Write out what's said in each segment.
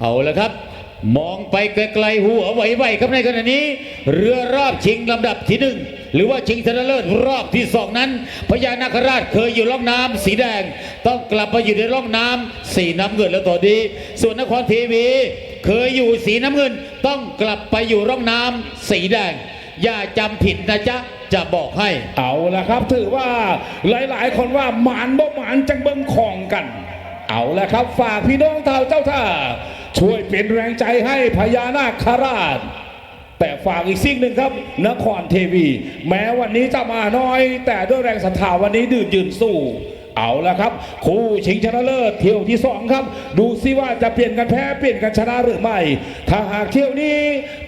เอาละครับ มองไปไกลๆหัวไหวๆครับในขณะนี้ เรือรอบชิงลำดับที่หนึ่งหรือว่าชิงชนะเลิศรอบที่สองนั้นพญานาคราชเคยอยู่ร่องน้ำสีแดง ต้องกลับมาอยู่ในร่องน้ำสีน้ำเงินแล้วตอนนี้ส่วนนครทีวี เคยอยู่สีน้ำเงิน ต้องกลับไปอยู่ร่องน้ำสีแดง อย่าจำผิดนะจ๊ะจะบอกให้เอาละครับ ถือว่าหลาย ๆ คนว่าหมานบ่หมานจังเบิ้งของกัน เอาละครับ ฝากพี่น้องเท่าเจ้าท่า ช่วยเป็นแรงใจให้พญานาคราช แต่ฝากอีกสิ่งหนึ่งครับ นครเทวี แม้วันนี้จะมาน้อย แต่ด้วยแรงศรัทธาวันนี้ดื่นยืนสู้เอาละครับ คู่ชิงชนะเลิศเที่ยวที่สองครับ ดูซิว่าจะเปลี่ยนกันแพ้เปลี่ยนกันชนะหรือไม่ ถ้าหากเที่ยวนี้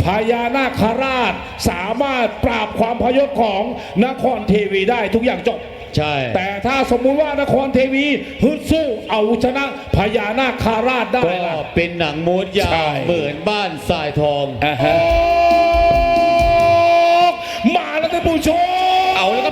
พญานาคราชสามารถปราบความพยศของนครเทวีได้ทุกอย่างจบ ใช่ แต่ถ้าสมมุติว่านครเทวีฮึดสู้เอาชนะพญานาคราชได้ก็ล่ะ เป็นหนังมูดยาใช่ วเหมือนบ้านทรายทอง อ่าฮะมาแล้วท่านผู้ชม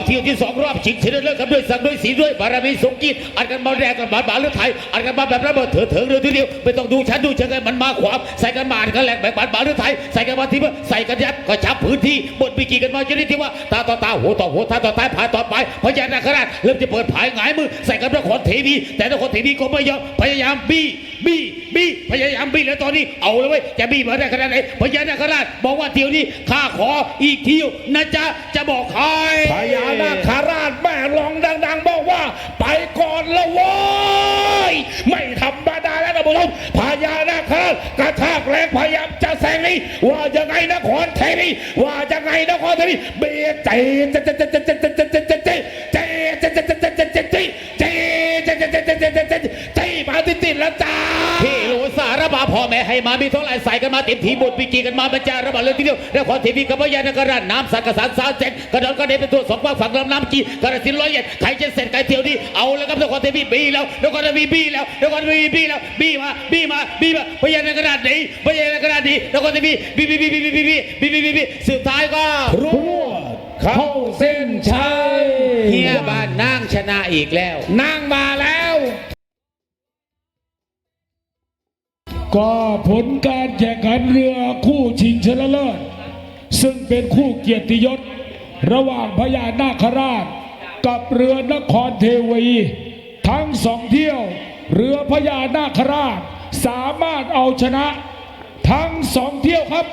เที่ยวที่สองรอบชิงชนะเลิศครับด้วยสังด้วยสีด้วยบารมีสงกีอัดกันมาแดงกันมาบาเรือไทยอัดกันมาแบบระเบิดเถิดเถิงเรือทีเดียวไม่ต้องดูฉันดูเชิงกันมันมาขวาใส่กันมาอัดกันแหลกแบบบาบาเรือไทยใส่กันมาทีเพื่อใส่กันยับก็ชับพื้นที่บดปีกีกันมาจนได้ที่ว่าตาต่อตาหัวต่อหัวตาต่อตาผายต่อไปพญานาคราชเริ่มจะเปิดผายหงายมือใส่กันนครเทวีแต่นครเทวีก็ไม่ยอมพยายามบี้บี้บี้ พยายามบี้แล้วตอนนี้เอาเลยเว้ยจะบี้มาได้ขนาดไหนพญานาคราชบอกว่าเที่ยวนี้ข้าขออีกเที่ยวนะจ๊ะจะบอกใครพญานาคราชแม่ร้องดัง ๆ บอกว่า ไปก่อนละว้ยไม่ธรรมดาแล้วนะผู้ชมพญานาคราชกระชากแรงพยายามจะแซงนี่ว่าจะไงนครเทวีว่าจะไงนครเทวีเบียดใจใจใจใจใจใจใจ แม่ให้มามีเท่าไหร่ใส่กันมาเต็มทีบทปีกีกันมาบรรจาระบาดเลยทีเดียวแล้วขอทีวีกับพญานกราชน้ำสักกสารสาวเจ็ดกระดอนกระเด็นเป็นตัวสองฝั่งฝั่งลำน้ำจีกระสินร้อยเอ็ดใครจะเสร็จใครเที่ยวนี้เอาแล้วครับนครทีวีบีแล้วนครทีวีบีแล้วนครทีวีบีแล้วบีมาบีมาบีมาพญานกราชหนีพญานกราชหนีนครทีวีบีบีบีบีบีบีบีบีบีบีบีสุดท้ายก็รวดเข้าเส้นชัยเฮียบ้านนั่งชนะอีกแล้วนั่ง ก็ผลการแข่งขันเรือคู่ชิงชนะเลิศซึ่งเป็นคู่เกียรติยศ ระหว่างพญานาคราช กับเรือนครเทวีทั้งสองเที่ยว เรือพญานาคราชสามารถเอาชนะ ทั้งสองเที่ยวครับ